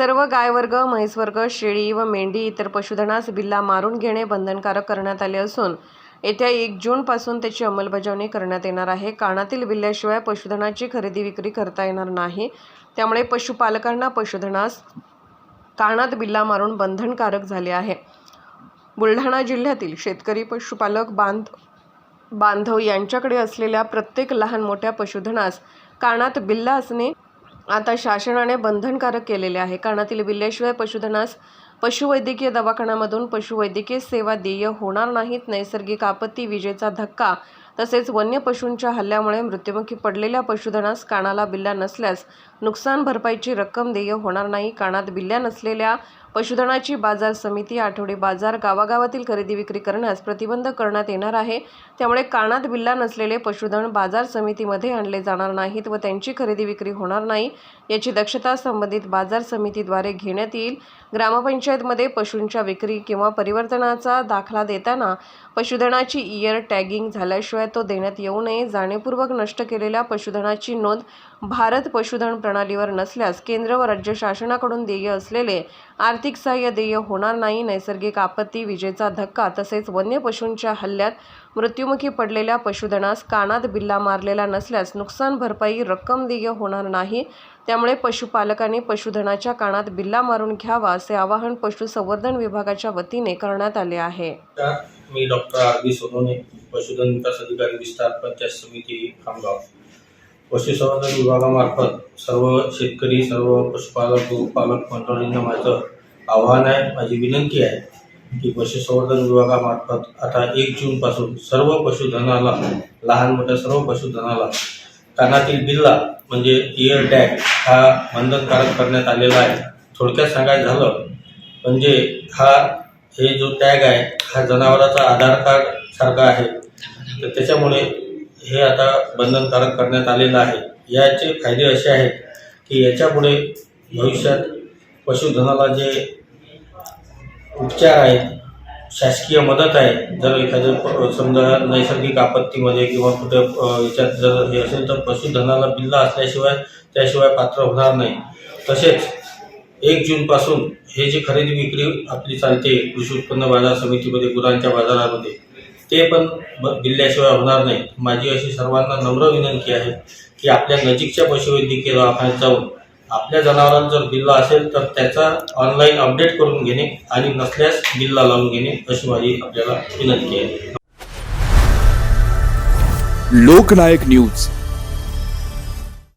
सर्व गायवर्ग म्हैसवर्ग शेळी व मेंढी इतर पशुधनास बिल्ला मारून घेणे बंधनकारक करण्यात आले असून येत्या एक जूनपासून त्याची अंमलबजावणी करण्यात येणार आहे. कानातील बिल्ल्याशिवाय पशुधनाची खरेदी विक्री करता येणार नाही. त्यामुळे पशुपालकांना पशुधनास कानात बिल्ला मारून बंधनकारक झाले आहे. बुलढाणा जिल्ह्यातील शेतकरी पशुपालक बांध बांधव यांच्याकडे असलेल्या प्रत्येक लहान मोठ्या पशुधनास कानात बिल्ला असणे आता शासनाने बंधनकारक केलेले आहे. कानातील बिल्ल्याशिवाय पशुधनास पशुवैद्यकीय दवाखान्यामधून पशुवैद्यकीय सेवा देय होणार नाहीत. नैसर्गिक आपत्ती विजेचा धक्का तसेच वन्य पशूंच्या हल्ल्यामुळे मृत्युमुखी पडलेल्या पशुधनास कानाला बिल्ल्या नसल्यास नुकसान भरपाईची रक्कम देय होणार नाही. कानात बिल्ल्या नसलेल्या पशुधनाची बाजार समिती आठवडी बाजार गावागावातील खरेदी विक्री करण्यास प्रतिबंध करण्यात येणार आहे. त्यामुळे कानात बिल्ला नसलेले पशुधन बाजार समितीमध्ये आणले जाणार नाहीत व त्यांची खरेदी विक्री होणार नाही याची दक्षता संबंधित बाजार समितीद्वारे घेण्यात येईल. ग्रामपंचायतमध्ये पशूंच्या विक्री किंवा परिवर्तनाचा दाखला देताना पशुधनाची इयर टॅगिंग झाल्याशिवाय तो देण्यात येऊ नये. जाणीवपूर्वक नष्ट केलेल्या पशुधनाची नोंद भारत पशुधन प्रणालीवर नसल्यास केंद्र व राज्य शासनाकडून देय असलेले आर्थिक आर्थिक सहाय्य देय होणार नाही नैसर्गिक आपत्ती विजेचा धक्का तसेच वन्य पशूंच्या हल्ल्यात मृत्युमुखी पडलेल्या पशुधनास कानात बिल्ला मारलेला नसल्यास नुकसान भरपाई रक्कम देय होणार नाही. त्यामुळे पशुपालकांनी पशुधनाच्या कानात बिल्ला मारून घ्यावा असे आवाहन पशुसंवर्धन विभागाच्या वतीने करण्यात आले आहे. मी डॉक्टर आर बी सोनोने पशुधन विकास अधिकारी विस्तार पंचायत समिती खामगाव. पशुसंवर्धन विभागामार्फत सर्व शेतकरी सर्व पशुपालक पालक मंडळींना माझं आव्हान आहे माझी विनंती आहे की पशुसंवर्धन विभागामार्फत आता एक जूनपासून सर्व पशुधनाला लहान मोठ्या सर्व पशुधनाला कानातील बिल्ला म्हणजे इयर टॅग हा बंधनकारक करण्यात आलेला आहे. थोडक्यात सांगायचं झालं म्हणजे हा हे जो टॅग आहे हा जनावराचा आधार कार्ड सारखा आहे. तर त्याच्यामुळे हे आता बंधनकारक करण्यात आलेलं आहे. याचे फायदे असे आहेत की याच्यापुढे भविष्यात पशुधनाला जे उपचार आहेत शासकीय मदत आहे. जर एखादं प- समजा नैसर्गिक आपत्तीमध्ये किंवा कुठे याच्यात जर हे असेल तर पशुधनाला बिल्ला असल्याशिवाय त्याशिवाय पात्र होणार नाही. तसेच एक जूनपासून हे जी खरेदी विक्री आपली चालते कृषी उत्पन्न बाजार समितीमध्ये गुरांच्या बाजारामध्ये ते पण ब- बिल्ल्याशिवाय होणार नाही. माझी अशी सर्वांना नम्र विनंती आहे की आपल्या नजीकच्या पशुवैद्यकीय दवाखान्यात जाऊन आपल्या जनावरांना जर बिल्ला असेल तर त्याचा ऑनलाईन अपडेट करून घेणे आणि नसल्यास बिल्ला लावून घेणे अशी माझी आपल्याला विनंती आहे. लोकनायक न्यूज.